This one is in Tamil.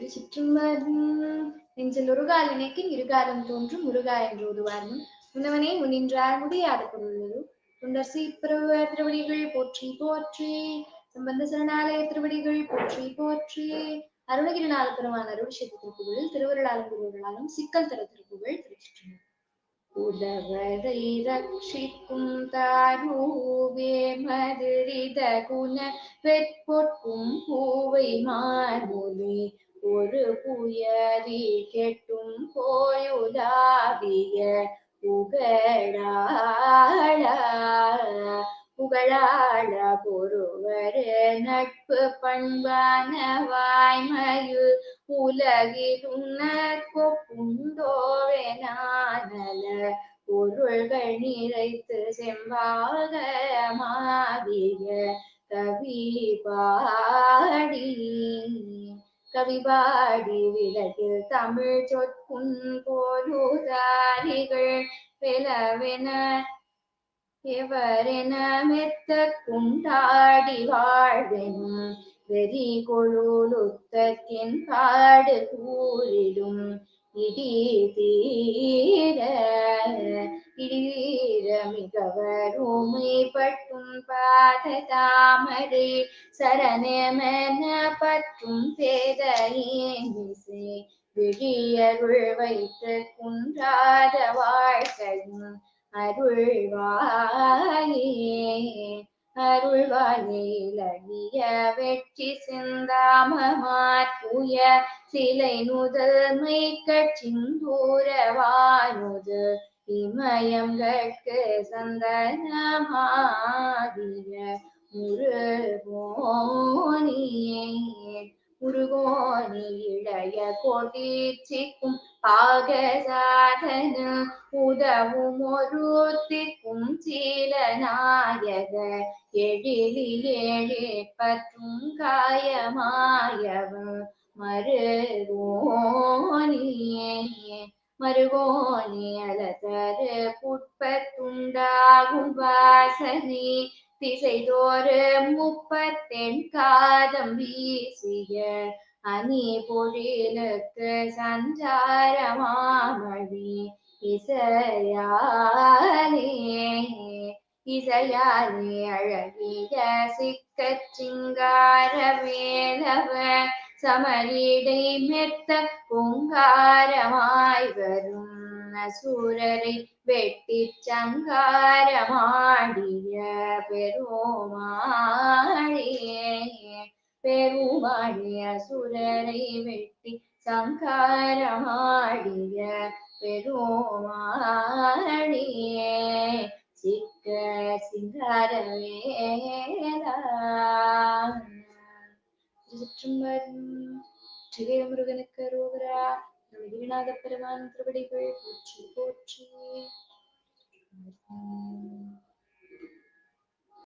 திருச்சிற்றம்பலம். நெஞ்சில் ஒரு கால் இருகாலம் தோன்றும் முருகா என்று உருவாரும் முன்னவனே முனின்றார் முடியாத பொருள் தொண்டர் சீப்பிரவ திருவடிகள் போற்றி போற்றி. சம்பந்த சரணாலய திருவடிகள் போற்றி போற்றி. அருணகிரிநாத பெருமான் அருள்ஷேத்த திருப்புகழில் திருவருளாலும் திருவருளாலும் சிக்கல் தர திருப்புகள் திருச்சிற்றம்பலம். உதவதை ரட்சிக்கும் தாரூவே மதுரித குண வெற்பொற்கும் பூவை மார்முனி ஒரு புயரி கெட்டும் போயுதாவிய புகழாள? புகழாள பொருவர் நட்பு பண்பான வாய்மயு உலகிலும் நற்பொப்புண்டோவெனானல பொருள்கள் நிறைத்து செம்பாக மாவிய கவி பாடி கவிபாடி விலகில் தமிழ் சொற்கும் போலுதாரிகள் விலவென எவரென மெத்த குண்டாடி வாழ்வெனும் வெறி கொழுலுத்தத்தின் காடு கூறிடும் இடி தீர இடி மிகவருமை பட்டும் பாத தாமரை சரணமென பற்றும் பேதையே விழியருள் வைத்து குன்றாத வாழ்க்கையும் அருள்வாயே அருள்வாயே இளகிய வெற்றி சிந்தாம மாற்றுய சிலை நுதல்மை கட்சிந்தூரவானுது இமயங்கட்கு சந்தனமாகிய முருகோனியே. முருகோனி இளைய கொடிச்சிக்கும் பாகசாதன உதவும் ஒருத்திக்கும் சீலநாயக நாயக ஏழே பற்றும் காயமாயவ மருகோனியே. மருகோனி அலதரு புட்பத்துண்டாகும் வாசனை திசைதோறு முப்பத்தெண் காதம் வீசிய அணி பொழிலுக்கு சஞ்சாரமாமணி இசையாலே இசையாலே அழகிய சிக்கச்சிங்கார சிங்கார வேலவ சமரிடை மெத்த பொங்காரமாய் வரும் அசுரரை வெட்டி சங்காரமாடிய பெருமாளே பெருமாளே அசுரரை வெட்டி சங்காரமாடிய பெருமாளே சிக்க சிங்காரவேலா திருச்சிற்றம்பலம் முருகனுக்கு ரோகரா அருணகிரிநாத பெருமான் திருவடிகள். போற்றி போற்றி.